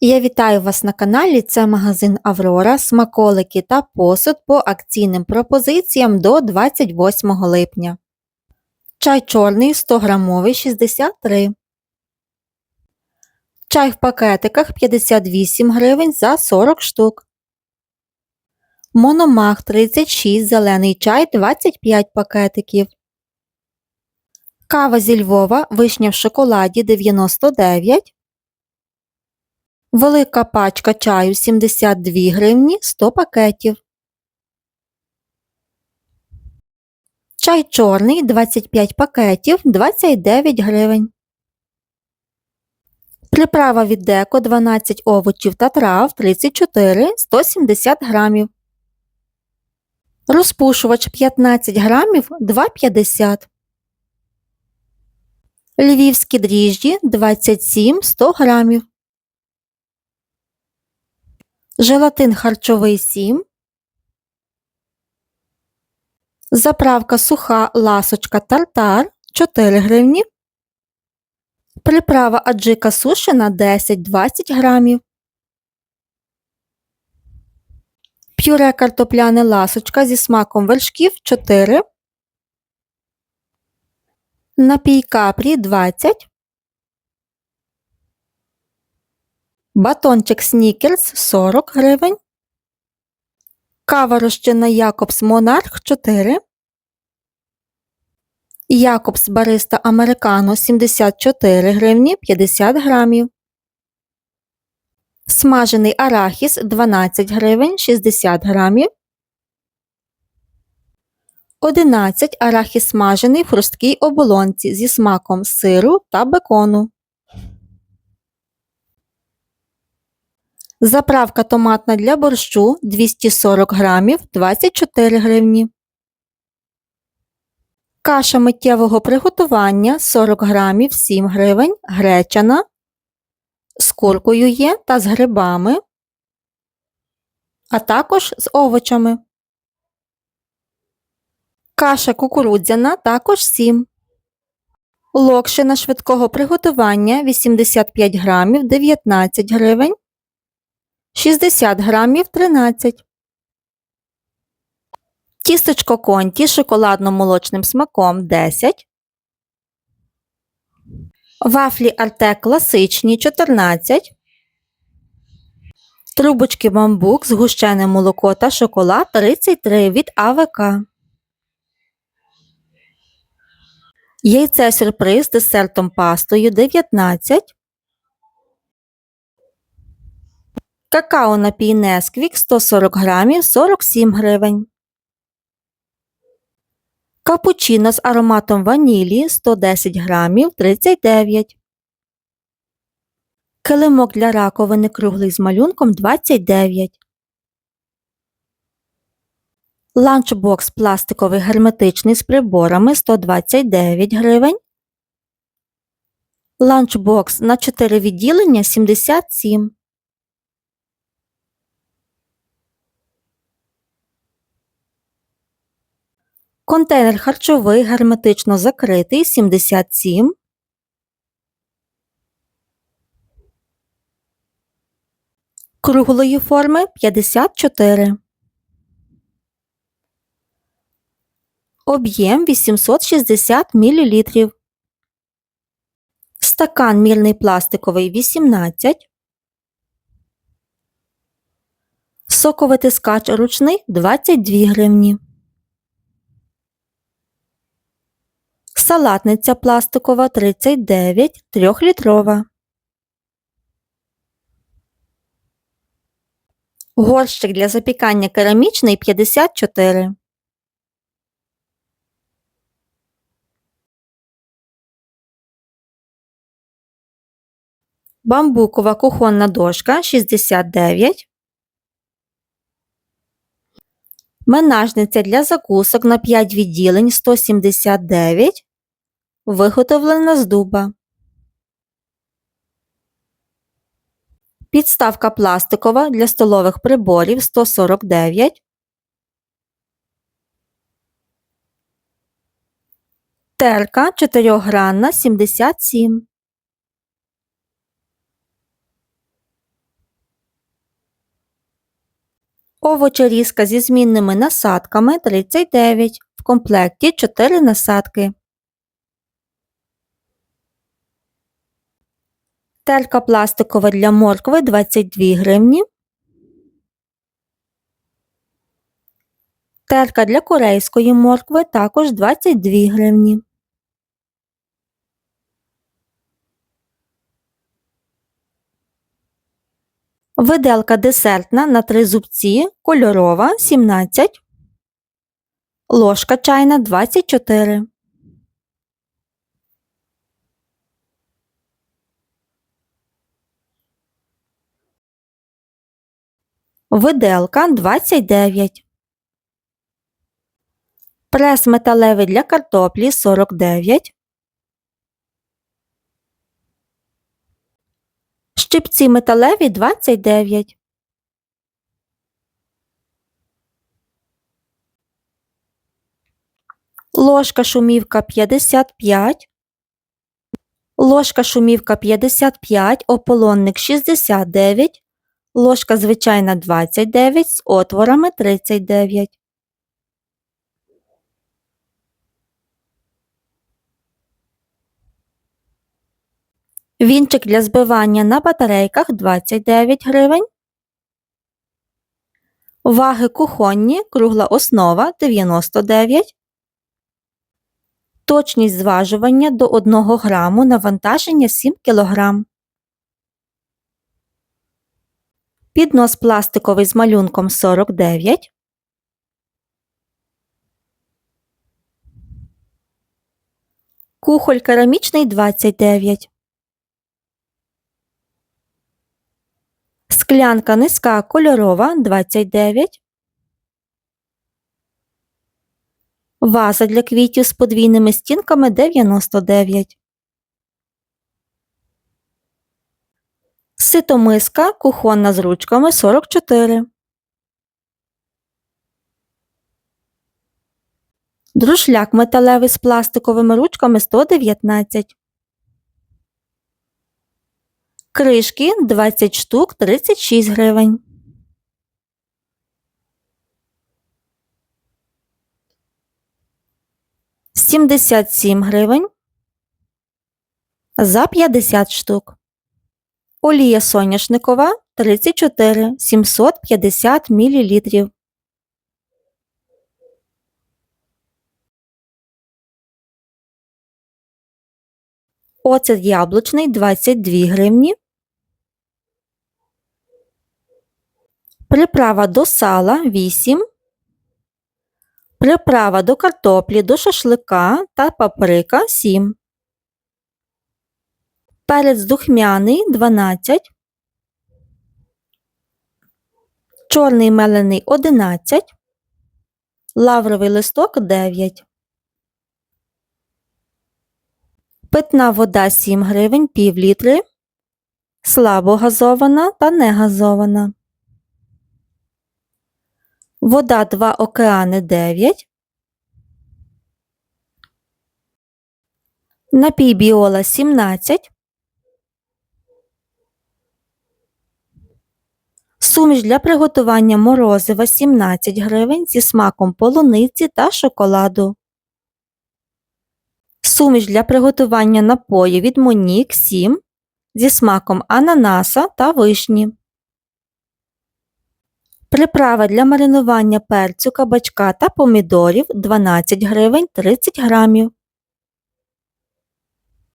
Я вітаю вас на каналі. Це магазин Аврора, смаколики та посуд по акційним пропозиціям до 28 липня. Чай чорний 100 грамовий 63. Чай в пакетиках 58 гривень за 40 штук. Мономах 36, зелений чай 25 пакетиків. Кава зі Львова, вишня в шоколаді 99. Велика пачка чаю 72 гривні 100 пакетів. Чай чорний 25 пакетів 29 гривень. Приправа від деко 12 овочів та трав 34 170 грамів. Розпушувач 15 грамів 2,50. Львівські дріжджі 27 100 грамів. Желатин харчовий 7. Заправка суха ласочка тартар 4 гривні. Приправа аджика сушена 10-20 грамів. Пюре картопляне ласочка зі смаком вершків 4. Напій капрі 20. Батончик Снікерс 40 гривень. Кава розчинна Якобс Монарх 4. Якобс Бариста Американо 74 гривні 50 грамів. Смажений арахіс 12 гривень 60 грамів. 11 арахіс смажений в хрусткій оболонці зі смаком сиру та бекону. Заправка томатна для борщу 240 грамів 24 гривні. Каша миттєвого приготування 40 грамів 7 гривень, гречана. З куркою є та з грибами, а також з овочами. Каша кукурудзяна також 7. Локшина швидкого приготування 85 грамів 19 гривень. 60 грамів 13. Тістечко конті з шоколадно-молочним смаком 10. Вафлі Артек класичні 14. Трубочки бамбук, згущене молоко та шоколад 33 від АВК. Яйце сюрприз з десертом пастою 19. Какао напій Несквік 140 грамів 47 гривень. Капучино з ароматом ванілі 110 грамів 39. Килимок для раковини круглий з малюнком 29. Ланчбокс пластиковий герметичний з приборами 129 гривень. Ланчбокс на 4 відділення 77. Контейнер харчовий герметично закритий 77. Круглої форми 54. Об'єм 860 мл. Стакан мірний пластиковий 18. Соковитискач ручний 22 гривні. Салатниця пластикова 39 трьохлітрова. Горщик для запікання керамічний 54. Бамбукова кухонна дошка 69. Менажниця для закусок на 5 відділень 179. Виготовлена з дуба. Підставка пластикова для столових приборів 149. Терка 4 77. Овочерізка зі змінними насадками 39. В комплекті 4 насадки. Терка пластикова для моркви 22 гривні. Терка для корейської моркви також 22 гривні. Виделка десертна на три зубці, кольорова 17. Ложка чайна 24. Виделка 29. Прес металевий для картоплі 49. Щипці металеві 29. Ложка шумівка 55. Ложка шумівка 55, ополонник 69. Ложка звичайна 29 з отворами 39. Вінчик для збивання на батарейках 29 гривень. Ваги кухонні, кругла основа 99. Точність зважування до 1 граму, навантаження 7 кг. Піднос пластиковий з малюнком 49. Кухоль керамічний 29. Склянка низька кольорова 29. Ваза для квітів з подвійними стінками 99. Ситомиска кухонна з ручками 44. Друшляк металевий з пластиковими ручками 119. Кришки 20 штук 36 гривень. Сімдесят сім гривень за 50 штук. Олія соняшникова 34 750 мл. Оцет яблучний 22 гривні. Приправа до сала 8. Приправа до картоплі, до шашлика та паприка 7. Перець духмяний 12. Чорний мелений 11. Лавровий листок 9. Питна вода 7 гривень пів літри. Слабо газована та негазована. Вода 2 океани 9. Напій біола 17. Суміш для приготування морозива 17 гривень зі смаком полуниці та шоколаду. Суміш для приготування напою від Монік 7 зі смаком ананаса та вишні. Приправа для маринування перцю, кабачка та помідорів 12 гривень 30 грамів.